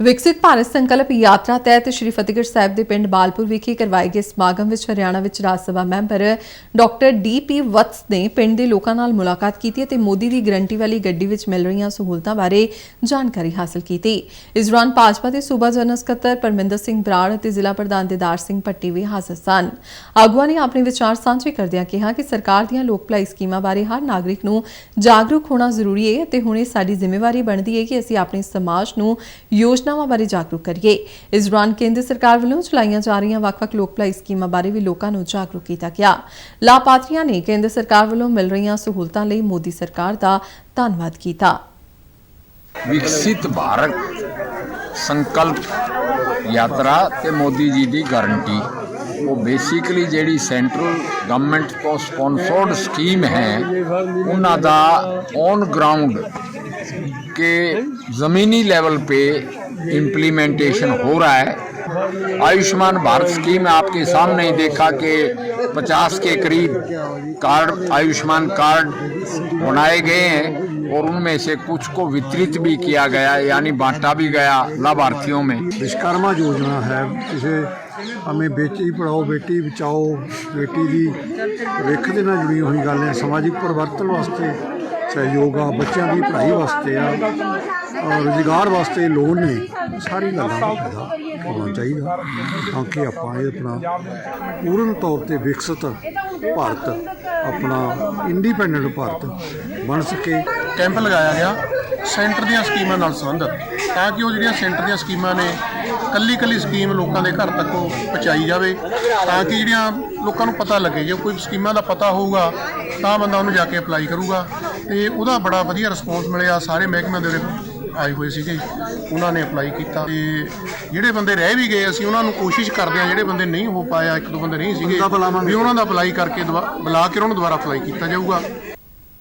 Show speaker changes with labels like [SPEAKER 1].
[SPEAKER 1] ਵਿਕਸਿਤ ਭਾਰਤ ਸੰਕਲਪ ਯਾਤਰਾ ਤਹਿਤ ਸ਼੍ਰੀ ਫਤਿਹਗੜ੍ਹ ਸਾਹਿਬ ਦੇ ਪਿੰਡ ਬਾਲਪੁਰ ਵਿਖੇ ਕਰਵਾਏ ਗਏ ਸਮਾਗਮ ਵਿੱਚ ਹਰਿਆਣਾ ਵਿੱਚ Raj Sabha member doctor DP Vats ਨੇ ਪਿੰਡ ਦੇ ਲੋਕਾਂ ਨਾਲ ਮੁਲਾਕਾਤ ਕੀਤੀ ਅਤੇ ਮੋਦੀ ਦੀ ਗਰੰਟੀ ਵਾਲੀ ਗੱਡੀ ਵਿੱਚ ਮਿਲ ਰਹੀਆਂ ਸਹੂਲਤਾਂ ਬਾਰੇ ਜਾਣਕਾਰੀ ਹਾਸਲ ਕੀਤੀ। ਇਸ ਦੌਰਾਨ ਭਾਜਪਾ ਦੇ ਸੂਬਾ ਜਨਰਲ ਸਕੱਤਰ ਪਰਮਿੰਦਰ ਸਿੰਘ ਬਰਾੜ ਅਤੇ ਜ਼ਿਲ੍ਹਾ ਪ੍ਰਧਾਨ ਦੇਦਾਰ ਸਿੰਘ ਭੱਟੀ ਵੀ ਹਾਜ਼ਰ ਸਨ। ਆਗੂਆਂ ਨੇ ਆਪਣੇ ਵਿਚਾਰ ਸਾਂਝੇ ਕਰਦਿਆਂ ਕਿਹਾ ਕਿ ਸਰਕਾਰ ਦੀਆਂ ਲੋਕ ਭਲਾਈ ਸਕੀਮਾਂ ਬਾਰੇ ਹਰ ਨਾਗਰਿਕ ਨੂੰ ਜਾਗਰੂਕ ਹੋਣਾ ਜ਼ਰੂਰੀ ਹੈ ਅਤੇ ਹੁਣ ਇਹ ਸਾਡੀ ਜ਼ਿੰਮੇਵਾਰੀ ਬਣਦੀ ਹੈ ਕਿ ਅਸੀਂ ਆਪਣੇ ਸਮਾਜ ਨੂੰ ਯੋਜਨਾ ਯੋਜਨਾਵਾਂ ਬਾਰੇ ਜਾਗਰੂਕ ਕਰੀਏ। ਇਸ ਦੌਰਾਨ ਕੇਂਦਰ ਸਰਕਾਰ ਵੱਲੋਂ ਚਲਾਈਆਂ ਜਾ ਰਹੀਆਂ ਵੱਖ-ਵੱਖ ਲੋਕ ਭਲਾਈ ਸਕੀਮਾਂ ਬਾਰੇ ਵੀ ਲੋਕਾਂ ਨੂੰ ਜਾਗਰੂਕ ਕੀਤਾ ਗਿਆ। ਲਾਭਪਾਤਰੀਆਂ ਨੇ ਕੇਂਦਰ ਸਰਕਾਰ ਵੱਲੋਂ ਮਿਲ ਰਹੀਆਂ ਸਹੂਲਤਾਂ ਲਈ ਮੋਦੀ ਸਰਕਾਰ ਦਾ ਧੰਨਵਾਦ ਕੀਤਾ।
[SPEAKER 2] ਵਿਕਸਿਤ ਭਾਰਤ ਸੰਕਲਪ ਯਾਤਰਾ ਤੇ ਮੋਦੀ ਜੀ ਦੀ ਗਾਰੰਟੀ। ਉਹ ਬੇਸਿਕਲੀ ਜਿਹੜੀ ਸੈਂਟਰਲ ਗਵਰਨਮੈਂਟ ਤੋਂ ਸਪਾਂਸਰਡ ਸਕੀਮ ਹੈ, ਉਹਨਾਂ ਦਾ ਔਨ ਗਰਾਊਂਡ ਕੇ ਜ਼ਮੀਨੀ ਲੈਵਲ ਪੇ इम्प्लीमेंटेशन हो रहा है आयुष्मान भारत स्कीम आपके सामने ही देखा कि 50 के करीब कार्ड आयुष्मान कार्ड बनाए गए हैं और उनमें से कुछ को वितरित भी किया गया यानी बांटा भी गया लाभार्थियों में
[SPEAKER 3] विश्वकर्मा योजना है जिसे हमें बेटी पढ़ाओ बेटी बचाओ बेटी की विख के जुड़ी हुई गल है समाजिक परिवर्तन वास्ते ਸਹਿਯੋਗ ਆ, ਬੱਚਿਆਂ ਦੀ ਪੜ੍ਹਾਈ ਵਾਸਤੇ ਆ ਔਰ ਰੁਜ਼ਗਾਰ ਵਾਸਤੇ ਲੋਨ ਨੇ ਸਾਰੀ ਗੱਲਾਂ ਦਾ ਫਾਇਦਾ ਹੋਣਾ ਚਾਹੀਦਾ। ਤਾਂ ਕਿ ਆਪਾਂ ਇਹ ਆਪਣਾ ਪੂਰਨ ਤੌਰ ਤੇ ਵਿਕਸਿਤ ਭਾਰਤ, ਆਪਣਾ ਇੰਡੀਪੈਂਡੈਂਟ ਭਾਰਤ ਬਣ ਸਕੇ।
[SPEAKER 4] ਕੈਂਪ ਲਗਾਇਆ ਗਿਆ, ਸੈਂਟਰ ਦੀਆਂ ਸਕੀਮਾਂ ਨਾਲ ਸੰਬੰਧਿਤ, ਤਾਂ ਕਿ ਉਹ ਜਿਹੜੀਆਂ ਸੈਂਟਰ ਦੀਆਂ ਸਕੀਮਾਂ ਨੇ ਕੱਲੀ ਕੱਲੀ ਸਕੀਮ ਲੋਕਾਂ ਦੇ ਘਰ ਤੱਕ ਉਹ ਪਹੁੰਚਾਈ ਜਾਵੇ, ਤਾਂ ਕਿ ਜਿਹੜੀਆਂ ਲੋਕਾਂ ਨੂੰ ਪਤਾ ਲੱਗੇ, ਜੇ ਕੋਈ ਸਕੀਮਾਂ ਦਾ ਪਤਾ ਹੋਊਗਾ, ਤਾਂ ਬੰਦਾ ਉਹਨੂੰ ਜਾ ਕੇ ਅਪਲਾਈ ਕਰੂਗਾ। ਤੇ ਉਹਦਾ ਬੜਾ ਵਧੀਆ ਰਿਸਪੌਂਸ ਮਿਲਿਆ। ਸਾਰੇ ਮਹਿਕਮਿਆਂ ਦੇ ਆਏ ਹੋਏ ਸੀਗੇ। ਉਹਨਾਂ ਨੇ ਅਪਲਾਈ ਕੀਤਾ। ਤੇ ਜਿਹੜੇ ਬੰਦੇ ਰਹਿ ਵੀ ਗਏ ਅਸੀਂ ਉਹਨਾਂ ਨੂੰ ਕੋਸ਼ਿਸ਼ ਕਰਦੇ ਆ ਜਿਹੜੇ ਬੰਦੇ ਨਹੀਂ ਹੋ ਪਾਇਆ ਇੱਕ ਦੋ ਬੰਦੇ ਨਹੀਂ ਸੀਗੇ। ਵੀ ਉਹਨਾਂ ਦਾ ਅਪਲਾਈ ਕਰਕੇ ਦੁਬਾ- ਬੁਲਾ ਕੇ ਉਹਨਾਂ ਨੂੰ ਦੁਬਾਰਾ ਅਪਲਾਈ ਕੀਤਾ ਜਾਊਗਾ।